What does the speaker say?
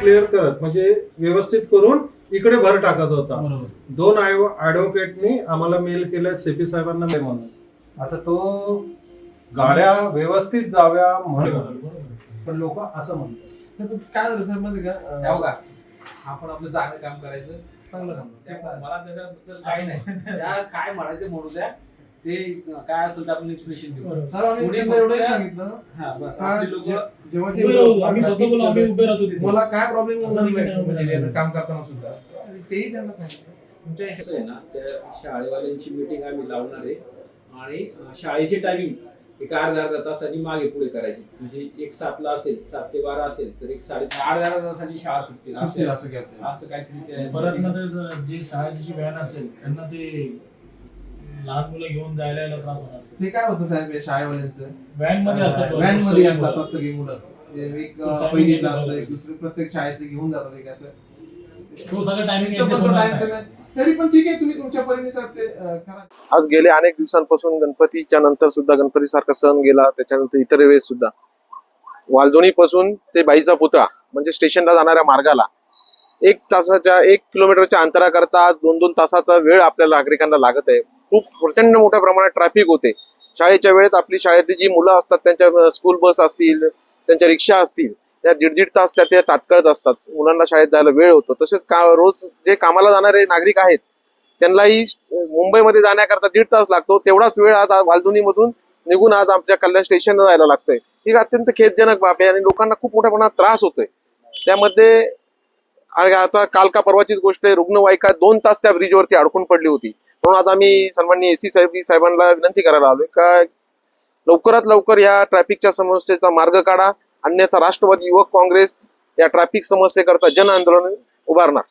Clear करत म्हणजे व्यवस्थित करून इकडे भर टाकत होता. दोन ऍडव्होकेटनी आम्हाला मेल केलं सीपी साहेबांना म्हणून. आता तो गाड्या व्यवस्थित जाव्या म्हणून. पण लोक असं म्हणतात. पण काय झालं सर? मध्ये का? अं, बघा आपण आपलं चांगलं काम करायचं. चांगलं काम त्या- मला त्याच्याबद्दल काही नाही. त्या काय म्हणायचे म्हणू द्या. ते काय असेल ते आपण इन्फॉर्मेशन देऊ. बरोबर. सर आम्ही पुढे त्यांना एवढंही फक्त- सांगितलं. हा बस. का आपली लोक जे- जेव्हा उभे राहू. आम्ही स्वतः बोलू आम्ही ते उभे राहतो तिथे. मला काय प्रॉब्लेम असं नाही काय म्हणजे काम करताना सुद्धा. तेही त्यांना सांगितलं. तुमच्या कसं आहे ना त्या शाळेवाल्यांची मीटिंग आम्ही लावणार आहे. आणि अं, शाळेची टायमिंग एक अर्धा अर्धा तासांनी मागे पुढे करायची. म्हणजे एक सातला असेल सात ते बारा असेल तर एक साडे अर्धा अर्धा तासांनी शाळा सुटते सुट्टी असं असं घेतलं असं काहीतरी परत मध्ये ज- जे शाळेची व्हॅन असेल त्यांना ते लहान मुलं घेऊन जायला यायला त्रास होणार. ते काय होतं साहेब या शाळेवाल्यांचं? व्हॅनमध्ये असतात व्हॅनमध्ये सगळी असतात मुलं. सगळी मुलं. एक अं, timing असतं. एक दुसरे प्रत्येक शाळेतले घेऊन जातात एक असं. तो सगळं टायमिंग त्यांचं पण तो time तर नाही. तरी पण ठीक आहे तुम्ही तुमच्या परीने साहेब ते करा. आज गेले अनेक दिवसांपासून गणपतीच्या नंतर सुद्धा गणपती सारखा सण गेला त्याच्यानंतर इतर वेळेस सुद्धा. वालदोणी पासून ते बाईचा पुतळा म्हणजे स्टेशनला जाणाऱ्या मार्गाला एक तासाच्या एक किलोमीटरच्या अंतराकरता आज दोन दोन तासाचा वेळ आपल्या नागरिकांना लागत आहे. खूप प्रचंड मोठ्या प्रमाणात ट्रॅफिक होते. शाळेच्या वेळेत आपली शाळेतली जी मुलं असतात त्यांच्या स्कूल बस असतील त्यांच्या रिक्षा असतील त्या दीड दीड तास त्या त्या ताटकळत असतात. मुलांना शाळेत जायला वेळ होतो. तसेच का रोज जे कामाला जाणारे नागरिक आहेत त्यांनाही मुंबईमध्ये जाण्याकरता दीड तास लागतो. तेवढाच वेळ आज वालदुनीमधून निघून आज आमच्या कल्याण स्टेशनला जायला लागतोय. ही अत्यंत खेदजनक बाब आहे आणि लोकांना खूप मोठ्या प्रमाणात त्रास होतोय. त्यामध्ये आता काल का परवाचीच गोष्ट आहे रुग्णवाहिका दोन तास त्या ब्रिजवरती अडकून पडली होती. म्हणून आज आम्ही सन्माननीय एसी साहेब साहेबांना विनंती करायला आलोय. का लवकरात लवकर या ट्रॅफिकच्या समस्येचा मार्ग काढा. अन्यथा राष्ट्रवादी युवक काँग्रेस या ट्रॅफिक समस्येकरता जन आंदोलन उभारणार.